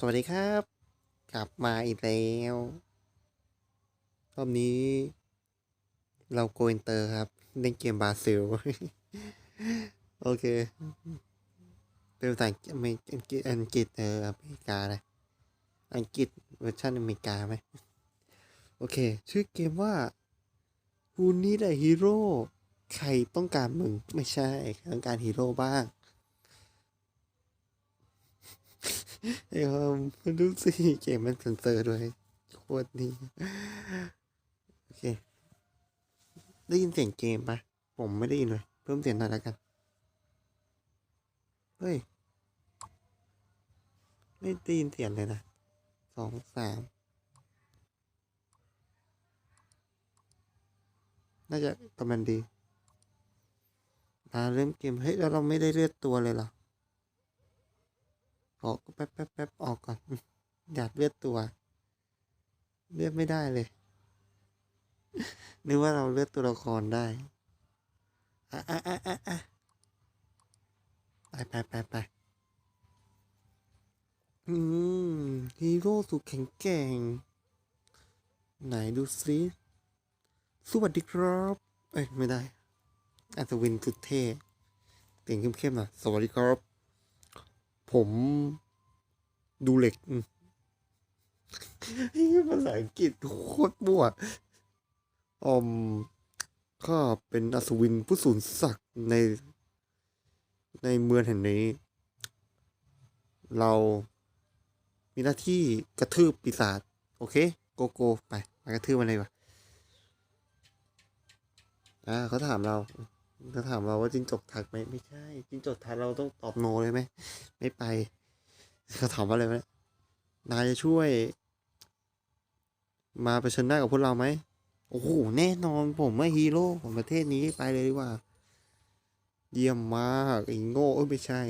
สวัสดีครับ กลับมาอีกแล้วรอบนี้ เราโกอินเตอร์ครับเล่นเกมบราซิล โอเค เป็นภาษาอังกฤษอังกฤษอังกฤษเอออเมริกานะอังกฤษเวอร์ชันอเมริกาไหมโอเค ชื่อเกมว่า Who Need a Hero ใครต้องการมึง ไม่ใช่ต้องการฮีโร่บ้าง ไอ้ความดูสิเกมมันเซนเซอร์ด้วยโคตรดีโอเค ได้ยินเสียงเกมปะผมไม่ได้ยินเลย เพิ่มเสียงหน่อยแล้วกัน เฮ้ย ไม่ได้ยินเสียงเลยนะสองสามน่าจะกำลังดีมาเริ่มเกม เฮ้ย แล้วเราไม่ได้เลือดตัวเลยเหรอ ออกแป๊บแป๊บแป๊บออกก่อนอยากเลือดตัว เลือดไม่ได้เลย นึกว่าเราเลือดตัวละครได้อะอะอะอะอะไปไปไปไปอืมฮีโร่สุดแข็งแกร่ง ไหนดูสิสวัสดีครับ เอ้ย ไม่ได้อัศวินสุดเท่เสียงเข้มๆหน่อยสวัสดีครับ ผมดูเหล็กภาษาอังกฤษโคตรมั่วอมข้าเป็นอัศวินผู้สูญศักดิ์ใน ในเมืองแห่งนี้ เรามีหน้าที่กระทืบปีศาจโอเค โกโก้ไปไปกระทืบมันเลยวะอ่าเขาถามเรา เขาถามเราว่าจิ้งจกทักไหมไม่ใช่จิ้งจกทักเราต้องตอบโนเลยไหมไม่ไปเขาถามว่าอะไรไหมนายจะช่วย มาเผชิญหน้ากับพวกเราไหมโอ้โหแน่นอนผมว่าฮีโร่ของประเทศนี้ไปเลยดีกว่า เยี่ยมมากไอ้โง่เอ้ยไม่ใช่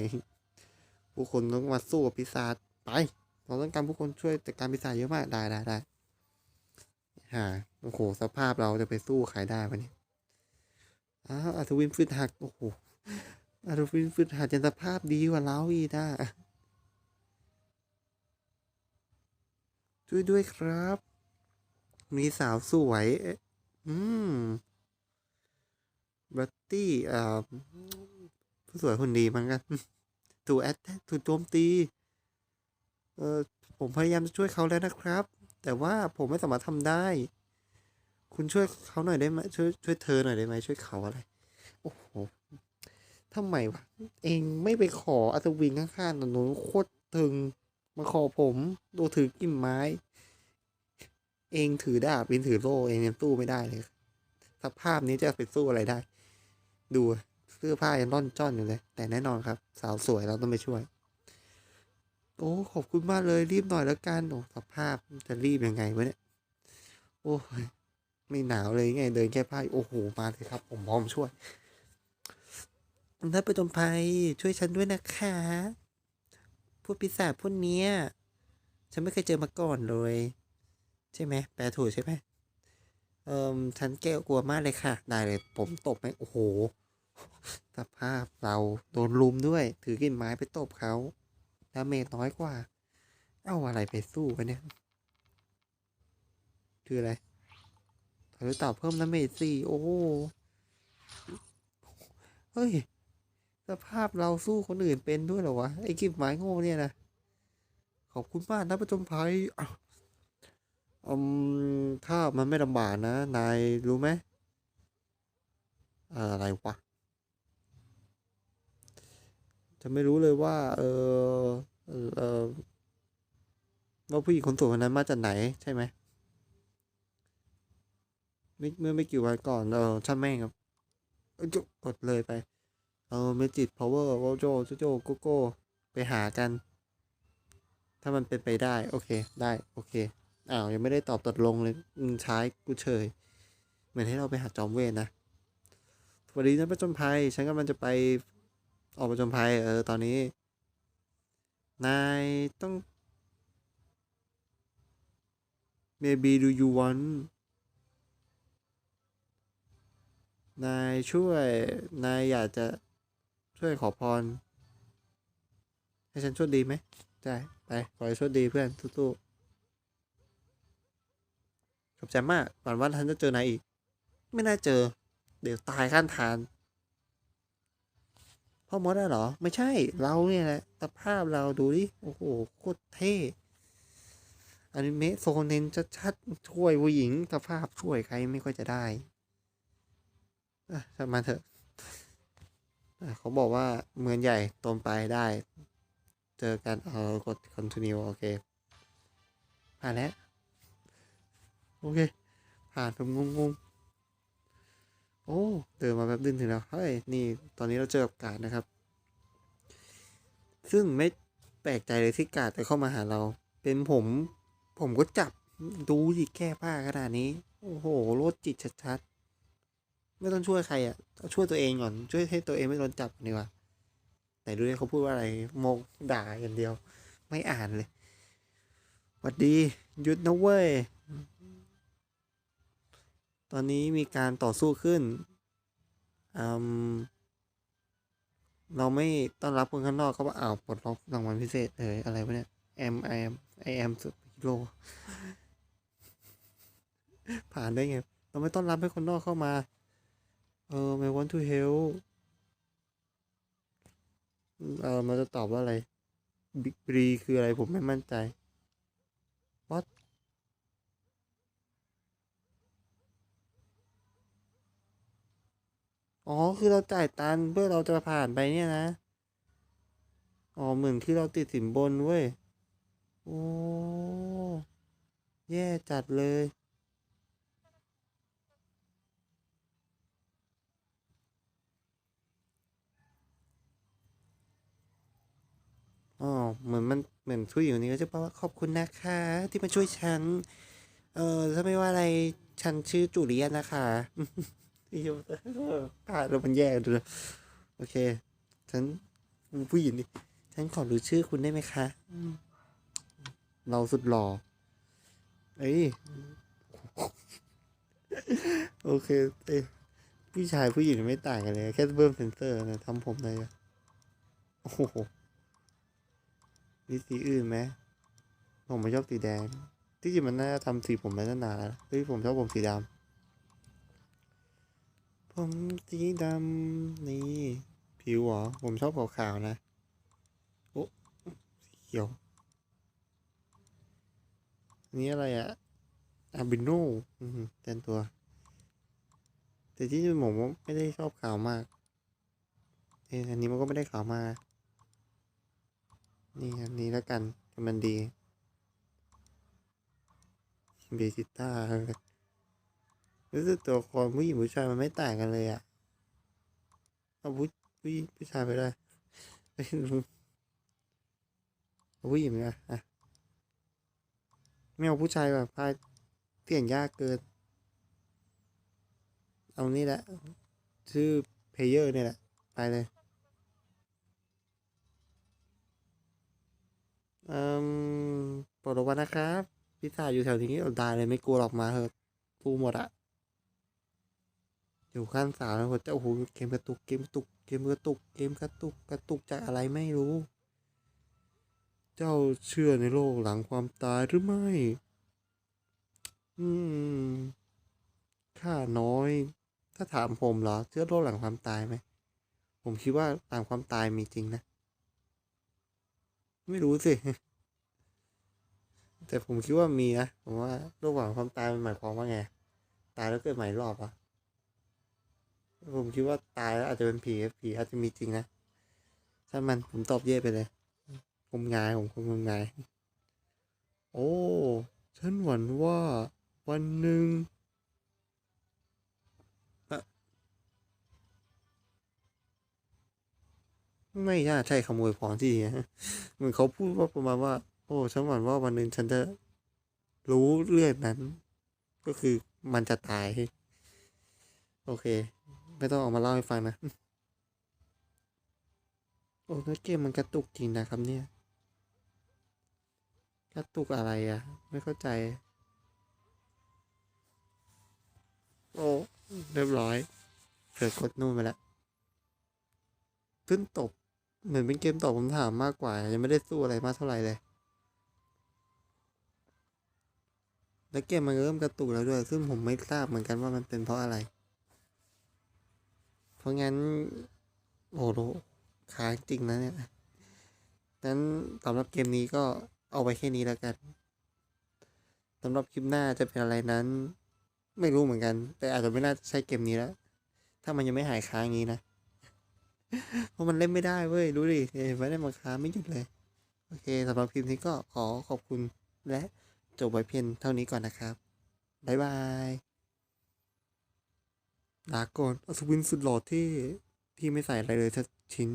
ผู้คนต้องมาสู้กับปีศาจไปเราต้องการผู้คนช่วยจัดการปีศาจเยอะมากได้ได้ได้ฮ่าโอ้โหสภาพเราจะไปสู้ใครได้ปะเนี่ย อ้าวอัศวินฟืนหัก โอ้โหอารูฟินฟืนหาจนสภาพดีกว่าเราอีกนะช่วยด้วยครับ มีสาวสวย อืม บัตตี้อ่าผู้สวยคนดีมั้งกันถูกแอดถูกโจมตี เออผมพยายามจะช่วยเขาแล้วนะครับ แต่ว่าผมไม่สามารถทำได้ คุณช่วยเขาหน่อยได้ไหมช่วยช่วยเธอหน่อยได้ไหมช่วยเขาอะไร โอ้โหทำไมวะ เองไม่ไปขออัศวินข้างๆตรงนู้นโคตรตึง มาขอผมดูถือกิ่มไม้ เองถือดาบเองถือโล่เองยังสู้ไม่ได้เลยสภาพนี้จะไปสู้อะไรได้ ดูเสื้อผ้ายังร่อนจ้อนอยู่เลย แต่แน่นอนครับ สาวสวยเราต้องไปช่วย โอ้ขอบคุณมากเลยรีบหน่อยแล้วกันโอ้สภาพจะรีบยังไงวะเนี่ย โอ้ย ไม่หนาวเลยไงเดินแค่ผ้าโอ้โหมาเลยครับ ผมพร้อมช่วยนักประจนภัยช่วยฉันด้วยนะคะพวกปีศาจพวกเนี้ยฉันไม่เคยเจอมาก่อนเลย ใช่ไหมแปลถูกใช่ไหมเออฉันแก้วกลัวมากเลยค่ะ ได้เลย ผมตบไหมโอ้โหสภาพเราโดนลุมด้วย ถือกิ่นไม้ไปตบเขาดาเมจน้อยกว่า เอาอะไรไปสู้วะเนี่ย คืออะไร ถอยเต่าเพิ่มดาเมจสี่โอ้เฮ้ย สภาพเราสู้คนอื่นเป็นด้วยเหรอวะ ไอ้กิบไม้โง่เนี่ยนะ ขอบคุณมากนะประจมภัยอืมถ้ามันไม่ลำบากนะ นายรู้ไหมอะไรวะ จะไม่รู้เลยว่า เออเออเออว่าผู้หญิงคนสวยคนนั้นมาจากไหนใช่ไหม ไม่เมื่อไม่กี่วันก่อนเออช่างแม่งครับกดเลยไป เออเมจิตพาวเวอร์โวโจโจโจโกโก้ไปหากัน ถ้ามันเป็นไปได้ โอเค ได้ โอเค อ้าว ยังไม่ได้ตอบตกลงเลยใช้กูเฉย เหมือนให้เราไปหาจอมเวทนะสวัสดีนะประจนภัย ฉันกำลังจะไปออกประจนภัย เออ ตอนนี้ นายต้อง maybe do you want นายช่วย นายอยากจะช่วยขอพร ให้ฉันช่วยดีไหมได้ไปขอให้โชคดีเพื่อนสู้ๆขอบใจมากหวังว่าท่านจะเจอนายอีก ไม่น่าเจอ เดี๋ยวตายข้างทางพ่อมดได้เหรอ ไม่ใช่ เราเนี่ยแหละสภาพเราดูดิ โอ้โห โคตรเท่อนิเมะโซเนนชัดๆช่วยผู้หญิงสภาพช่วยใครไม่ค่อยจะได้ อะช่าเถอะเขาบอกว่าเมืองใหญ่ตนไปได้ เจอกันเออกด continue โอเค ผ่านแล้ว โอเค ผ่านผมงงๆ โอ้ เดินมาแบบดึงถึงแล้ว เฮ้ย นี่ตอนนี้เราเจอกับกาดนะครับ ซึ่งไม่แปลกใจเลยที่กาดจะเข้ามาหาเรา เป็นผม ผมก็จับ ดูดิแก้ผ้าขนาดนี้ โอ้โห โลดจิตชัดๆ ไม่ต้องช่วยใครอะช่วยตัวเองก่อน ช่วยให้ตัวเองไม่โดนจับนดีกว่าไหนดูดิเขาพูดว่าอะไรโมกด่าอย่างเดียว ไม่อ่านเลยหวัดดีหยุดนะเว้ย ตอนนี้มีการต่อสู้ขึ้นอืมเราไม่ต้อนรับคนข้างนอกเขาว่าอ้าวปลดล็อกรางวัลพิเศษเอออะไรวะเนี่ย M I M I m สุดฮีโร่ผ่านได้ไง เราไม่ต้อนรับให้คนนอกเข้ามา เออ I want to help เออมันจะตอบว่าอะไรบิ๊กบรีคืออะไรผมไม่มั่นใจ what อ๋อ คือเราจ่ายตังค์เพื่อเราจะผ่านไปเนี่ยนะ อ๋อ เหมือนที่เราติดสินบนเว้ย โอ้ แย่จัดเลย อ๋อเหมือนมันเหมือนผู้หญิงคนนี้ก็จะบอกว่าขอบคุณนะคะ ที่มาช่วยฉัน เออถ้าไม่ว่าอะไรฉันชื่อจูเลียนนะคะที่อยู่ผ่านแล้วมันแย่ดูเลโอเค ฉันผู้หญิงนี่ฉันขอรู้ชื่อคุณได้ไหมคะ เราสุดหล่อเอ้ยโอเคเอ้ผู้ชายผู้หญิงไม่ต่างกันเลย แค่เพิ่มเซนเซอร์นะทำผมเลยโอ้โห มีสีอื่นไหมผมไม่ชอบสีแดง ที่จริงมันน่าจะทำสีผมมาตั้งนานแล้วเฮ้ยผมชอบผมสีดำผมสีดำนี่ ผิวเหรอ ผมชอบขาวๆนะ โอ้สีเขียวนี้อะไรอะอาบิโนเต็มตัว แต่ที่จริงผมไม่ได้ชอบขาวมากเอออันนี้มันก็ไม่ได้ขาวมาก นี่อันนี้แล้วกันมันดีเบสิต้ารู้สึกตัวครผู้หญิงผู้ชายมันไม่ต่างกันเลยอะเอาผู้ผู้หญิงผู้ชายไปได้เอาผู้หญิงอะอะไม่เอาผู้ชายแบบพายเปลี่ยนยากเกิน เอานี่แหละ ชื่อเพเยอร์เนี่ยแหละ ไปเลย อืมปรดระวังนะครับพิศาอยู่แถวนี้อดได้เลยไม่กลัวหรอกมาเถอะฟูหมดอะอยู่ขั้นสามแล้วผมจะโอ้โหเกมกระตุกเกมกระตุกเกมกระตุกเกมกระตุกกระตุกจากอะไรไม่รู้ เจ้าเชื่อในโลกหลังความตายหรือไม่ อืมข้าน้อย ถ้าถามผมเหรอ เชื่อโลกหลังความตายไหมผมคิดว่าหลังความตายมีจริงนะ ไม่รู้สิ แต่ผมคิดว่ามีนะ ผมว่าโลกหลังความตายมันหมายความว่าไง ตายแล้วเกิดใหม่รอบอะผมคิดว่าตายแล้วอาจจะเป็นผีผีอาจจะมีจริงนะ ถ้ามันผมตอบเย่ไปเลย ผมงายผมคงงมงาย โอ้ ฉันหวั่นว่าวันหนึ่ง ไม่น่าใช่ขโมยของที่นะเหมือนเขาพูดว่าประมาณว่า โอ้ฉันหวั่นว่าวันหนึ่งฉันจะรู้เรื่องนั้น ก็คือมันจะตาย โอเค ไม่ต้องเออกมาเล่าให้ฟังนะ โอ้เนื้อเกมมันกระตุกจริงนะครับเนี่ย กระตุกอะไรอะ่ะ ไม่เข้าใจ โอ้เรียบร้อยเกิดกดนู่นไปแล้วขึ้นตบ เหมือนเป็นเกมตอบคำถามมากกว่า ยังไม่ได้สู้อะไรมากเท่าไหร่เลย และเกมมันเริ่มกระตุกแล้วด้วย ซึ่งผมไม่ทราบเหมือนกันว่ามันเป็นเพราะอะไร เพราะงั้น โอ้โหค้างจริงนะเนี่ยนั้นสำหรับเกมนี้ก็เอาไปแค่นี้แล้วกันสำหรับคลิปหน้าจะเป็นอะไรนั้น ไม่รู้เหมือนกัน แต่อาจจะไม่น่าใช้เกมนี้แล้ว ถ้ามันยังไม่หายค้างนี้นะ เพราะมันเล่นไม่ได้เว้ยดูดิเห็นไหมได้มาค้าไม่หยุดเลย โอเคสำหรับคลิปนี้ก็ขอขอบคุณและจบไว้เพียงเท่านี้ก่อนนะครับ บ๊ายบายลาก่อนอสุวินสุดหล่อที่ที่ไม่ใส่อะไรเลยสักชิ้น